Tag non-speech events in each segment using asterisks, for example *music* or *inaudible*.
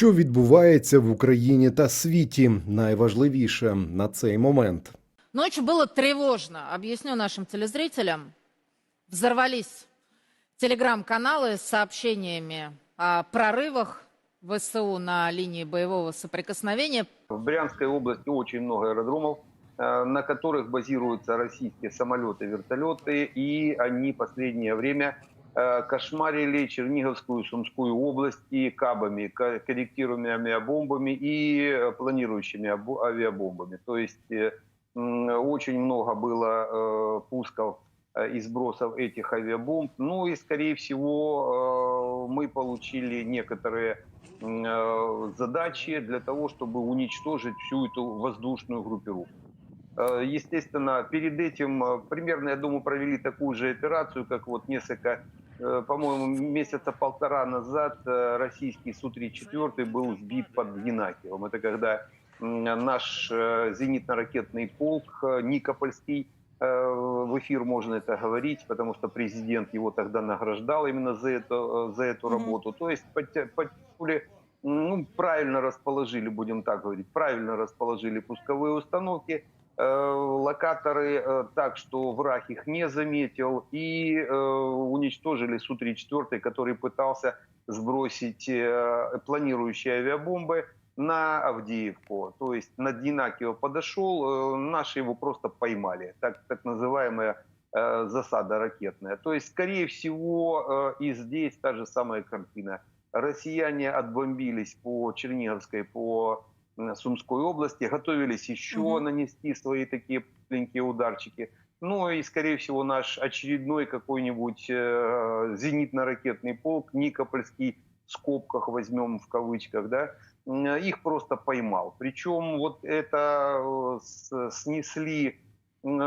Що відбувається в Україні та світі, найважливіше на цей момент. Ночью было тревожно. Объясню нашим телезрителям. Взорвались телеграм-каналы с сообщениями о прорывах ВСУ на линии боевого соприкосновения. В Брянской области очень много аэродромов, э, на которых базируются российские самолеты, вертолеты, и они последнее время э, кошмарили Черниговскую, Сумскую область и кабами, ко- корректируемыми авиабомбами и э, планирующими або- авиабомбами. То есть э, очень много было э, пусков э, и сбросов этих авиабомб. Ну и, скорее всего, э, мы получили некоторые э, задачи для того, чтобы уничтожить всю эту воздушную группировку. Э, Естественно, перед этим э, примерно, я думаю, провели такую же операцию, как вот несколько, э, по-моему, месяца полтора назад э, российский Су-34 был сбит под Геннадьевым. Это когда м, наш э, зенитно-ракетный полк э, Никопольский, э, в эфир можно это говорить, потому что президент его тогда награждал именно за, это, э, за эту Мгм. работу. То есть подтя- подтянули ну, правильно расположили, будем так говорить, правильно расположили пусковые установки, э, локаторы э, так, что враг их не заметил, и э, уничтожили Су-34, который пытался сбросить э, планирующие авиабомбы на Авдеевку. То есть на Динакио подошел, э, наши его просто поймали. Так, так называемая э, засада ракетная. То есть, скорее всего, э, и здесь та же самая картина россияне отбомбились по Черниговской, по Сумской области, готовились еще Мгм. нанести свои такие маленькие ударчики. Ну и, скорее всего, наш очередной какой-нибудь э, зенитно-ракетный полк, Никопольский, в скобках возьмем в кавычках, да, м, их просто поймал. Причем вот это э, снесли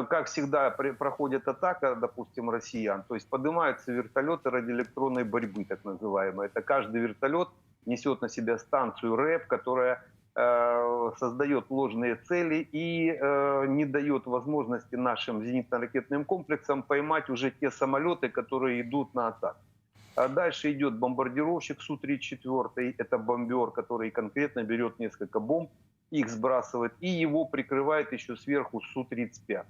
как всегда, проходит атака, допустим, россиян, то есть поднимаются вертолеты радиоэлектронной борьбы, так называемые. Это каждый вертолет несет на себя станцию РЭП, которая э, создает ложные цели и э, не дает возможности нашим зенитно-ракетным комплексам поймать уже те самолеты, которые идут на атаку. А дальше идет бомбардировщик Су-34, это бомбер, который конкретно берет несколько бомб, их сбрасывает, и его прикрывает еще сверху Су-35.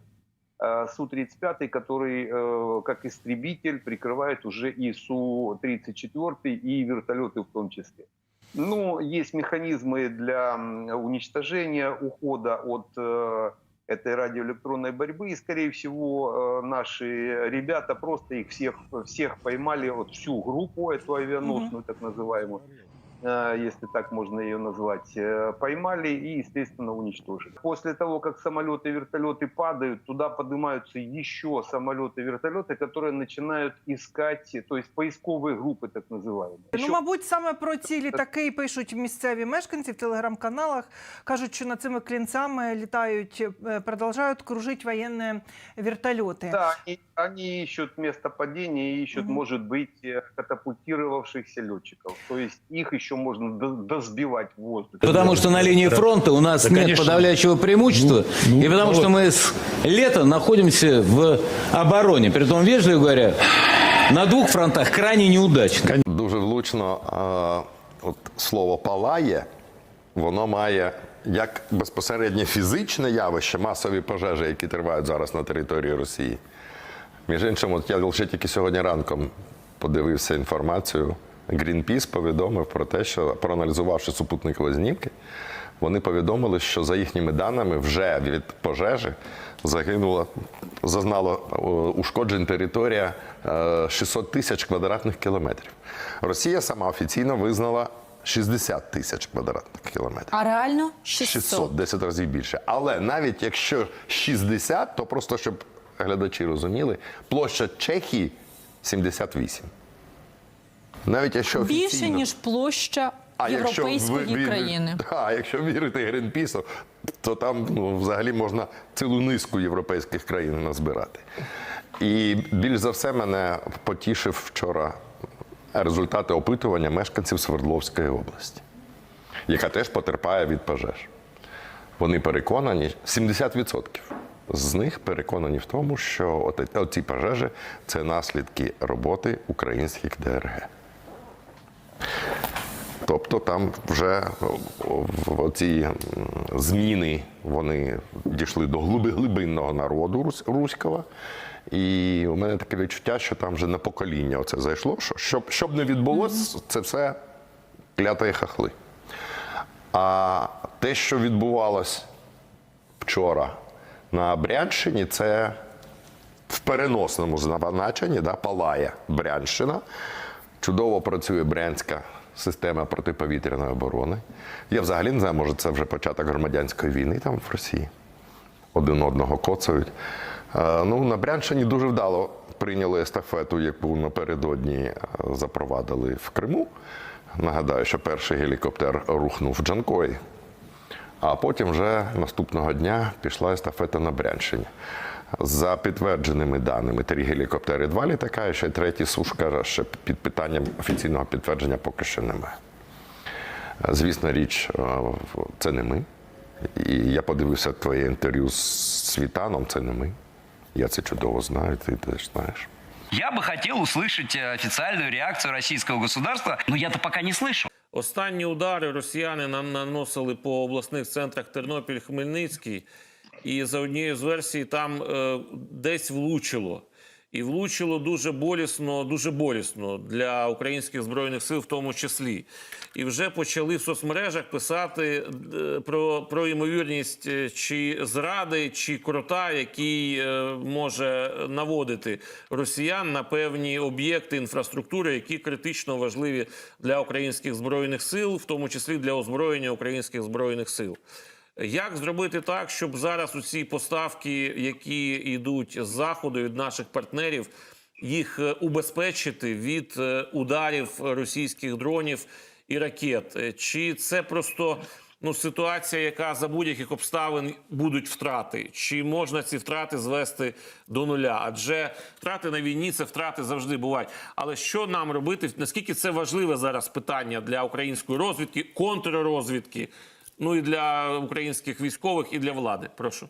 Э, Су-35, который э, как истребитель прикрывает уже и Су-34, и вертолеты в том числе. Ну, есть механизмы для м, уничтожения, ухода от э, этой радиоэлектронной борьбы, и, скорее всего, э, наши ребята просто их всех, всех поймали, вот всю группу, эту авианосную, так называемую, э, если так можно ее назвать, э, поймали и, естественно, уничтожили. После того, как самолеты и вертолеты падают, туда поднимаются еще самолеты и вертолеты, которые начинают искать, то есть поисковые группы, так называемые. Ну, Еще мабуть, саме про ці літаки пишуть місцеві мешканці в телеграм-каналах. Кажуть, що над цими клінцями літають, е, продовжують кружити воєнні вертольоти. Да, они, они ищут место падения и ищут, Мгм. может быть, э, катапультировавшихся летчиков. То есть их еще можно до- дозбивать в воздухе. Потому что на линии фронта у нас Да, нет конечно. подавляющего преимущества, Ну, ну, и потому ну что вот. мы с лета находимся в обороне. Притом, вежливо говоря, на двух фронтах крайне неудачно. Дуже влучно а, от слово палає, воно має як безпосереднє фізичне явище, масові пожежі, які тривають зараз на території Росії. Між іншим, от я лише тільки сьогодні ранком подивився інформацію. Greenpeace повідомив про те, що проаналізувавши супутникові знімки, вони повідомили, що за їхніми даними вже від пожежі загинула, зазнала е, ушкоджень територія е, 600 тисяч квадратних кілометрів. Росія сама офіційно визнала 60 тисяч квадратних кілометрів. А реально 600, 10 разів більше. Але навіть якщо 60, то просто щоб глядачі розуміли, площа Чехії 78. Навіть якщо Більше ніж площа європейської ви- ви- країни. *laughs* А якщо вірити Грінпісу, то там ну, взагалі можна цілу низку європейських країн назбирати. І більш за все мене потішив вчора результати опитування мешканців Свердловської області, яка теж потерпає від пожеж. Вони переконані, 70% з них переконані в тому, що оці пожежі це наслідки роботи українських ДРГ. Тобто там вже ці зміни вони дійшли до глиби глибинного народу руського. І у мене таке відчуття, що там вже на покоління оце зайшло. Що щоб, щоб не відбулося, це все клятої хахли. А те, що відбувалось вчора на Брянщині, це в переносному значенні да, палає Брянщина. Чудово працює брянська система протиповітряної оборони. Я взагалі не знаю, може це вже початок громадянської війни там в Росії. Один одного коцають. Е, Ну, на Брянщині дуже вдало прийняли естафету, яку напередодні е, запровадили в Криму. Нагадаю, що перший гелікоптер рухнув в Джанкої, а потім вже наступного дня пішла естафета на Брянщині. За підтвердженими даними, три гелікоптери, два літака, і ще третій сушка, ще під питанням офіційного підтвердження поки що немає. Е, Звісно, річ, е, це не ми. І я подивився твоє інтерв'ю з Світаном, це не ми. Я це чудово знаю, ти теж знаєш. Я бы хотел услышать э, официальную реакцию российского государства, но я-то пока не слышу. Останні удари росіяни нам наносили по обласних центрах Тернопіль, Хмельницький, і за однією з версій там е, десь влучило. І влучило дуже болісно, дуже болісно для українських збройних сил, в тому числі. І вже почали в соцмережах писати е, про, про ймовірність е, чи зради, чи крота, який е, може наводити росіян на певні об'єкти інфраструктури, які критично важливі для українських збройних сил, в тому числі для озброєння українських збройних сил. Як зробити так, щоб зараз усі поставки, які йдуть з заходу від наших партнерів, їх е, убезпечити від е, ударів російських дронів і ракет? Е, Чи це просто ну, ситуація, яка за будь-яких обставин будуть втрати? Чи можна ці втрати звести до нуля? Адже втрати на війні це втрати завжди бувають. Але що нам робити? Наскільки це важливе зараз питання для української розвідки, контррозвідки? Ну і для українських військових, і для влади. Прошу.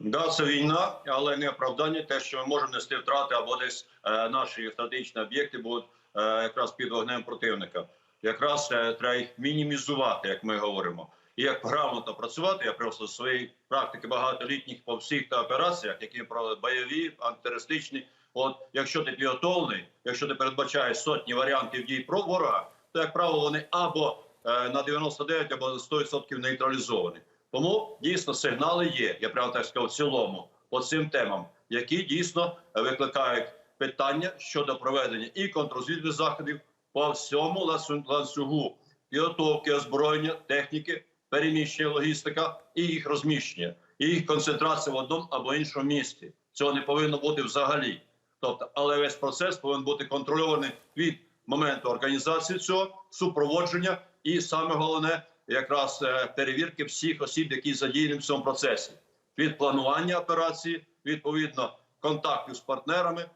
Да, це війна, але не оправдання те, що ми можемо нести втрати або десь е, наші стратегічні об'єкти будуть е, якраз під вогнем противника. Якраз е, треба їх мінімізувати, як ми говоримо. І як грамотно працювати, я просто з своєї практики багатолітніх по всіх та операціях, які проводять бойові, антитерористичні. От якщо ти підготовлений, якщо ти передбачаєш сотні варіантів дій про ворога, то як правило вони або на 99, або на 100% нейтралізовані. Тому дійсно сигнали є. Я прямо так сказав в цілому по цим темам, які дійсно викликають питання щодо проведення і контррозвідних заходів по всьому ланцю- ланцюгу підготовки, озброєння, техніки, переміщення, логістика і їх розміщення, і їх концентрація в одному або іншому місті. Цього не повинно бути взагалі. Тобто, але весь процес повинен бути контрольований від моменту організації цього супроводження, і саме головне якраз е, перевірки всіх осіб, які задіяні в цьому процесі, від планування операції, відповідно контактів з партнерами, е,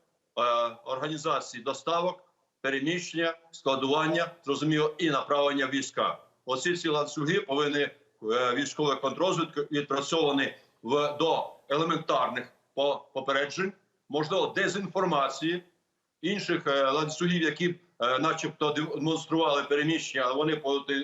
організації доставок, переміщення, складування, зрозуміло, і направлення війська. Оці всі ланцюги повинні е, військової контрозвідки відпрацьовані в до елементарних попереджень, можливо, дезінформації інших ланцюгів, які начебто демонстрували переміщення, але вони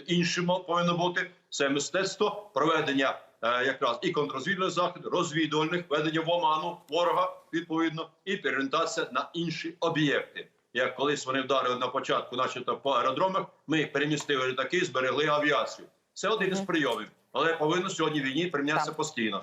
іншим повинно бути. Це мистецтво проведення е, якраз і контррозвідних заходів, розвідувальних, ведення в оману ворога відповідно, і переорієнтація на інші об'єкти. Як колись вони вдарили на початку, начебто по аеродромах, ми перемістили літаки, зберегли авіацію. Це один із прийомів, але повинно сьогодні війні примінятися постійно.